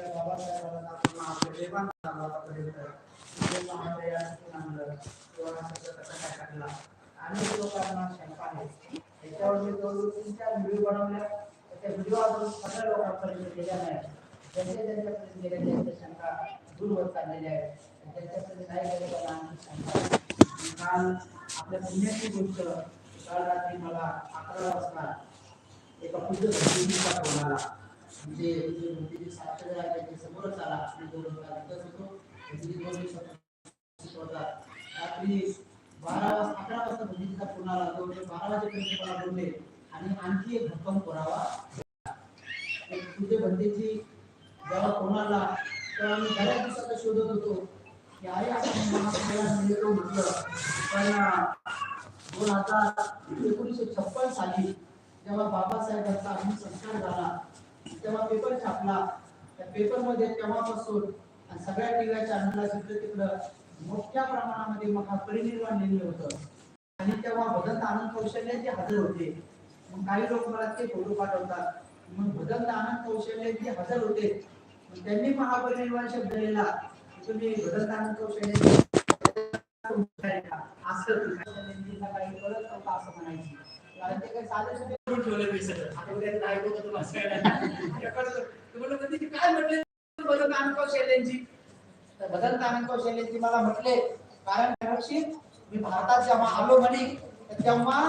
आपल्या बाबासाहेबांना आपल्या देवान आतापर्यंत किंवा काय टाकला अनेक लोकांना शंका आहे त्याच्यावर मी तीन चार व्हिडिओ बनवल्या त्या व्हिडिओ अजून सगळ्या लोकांपर्यंत गेल्या नाही त्यांच्या ज्यांच्यापर्यंत गेल्या त्यांच्या शंका दूर होत चाललेल्या आहेत आणि नाही गेल्या आणखी शंका काल आपल्या पुण्याची गोष्ट काल रात्री मला अकरा वाजता एका पूज्य फोन आला म्हणजे पूज्य साक्षर आहे त्याच्या समोरच आला आणि दोन होता होतो दोन रात्री बारा वाजता अकरा वाजता फोन आला तो बारा वाजेपर्यंत मला बोलले आणि आणखी एक भक्कम करावा तुझे पूज्य जेव्हा कोणाला तर आम्ही बऱ्याच दिवसाचा शोधत होतो की अरे आपण मिळतो म्हटलं पण दोन हजार एकोणीसशे छप्पन साली जेव्हा बाबासाहेबांचा अग्निसंस्कार झाला पेपर छापला. त्या पेपरमध्ये तेव्हापासून आणि सगळ्या टीव्ही चॅनलला सुद्धा तिकडं मोठ्या प्रमाणामध्ये महापरिनिर्वाण लिहिलं होतं. आणि तेव्हा भगत आनंद कौशल्य जे हजर होते. मग काही लोक मला ते फोटो पाठवतात. मग भगत आनंद कौशल्य जे हजर होते. त्यांनी महापरिनिर्वाण शब्द लिहिला. तुम्ही भगत आनंद कौशल्य असं काही परत नव्हतं असं म्हणायची. कारण ते काही साधे काय म्हटले? बदल आनंद कौशल्यांची बदल आनंद कौशल्यांची मला म्हटले कारण मी भारतात जेव्हा आलो म्हणे तर तेव्हा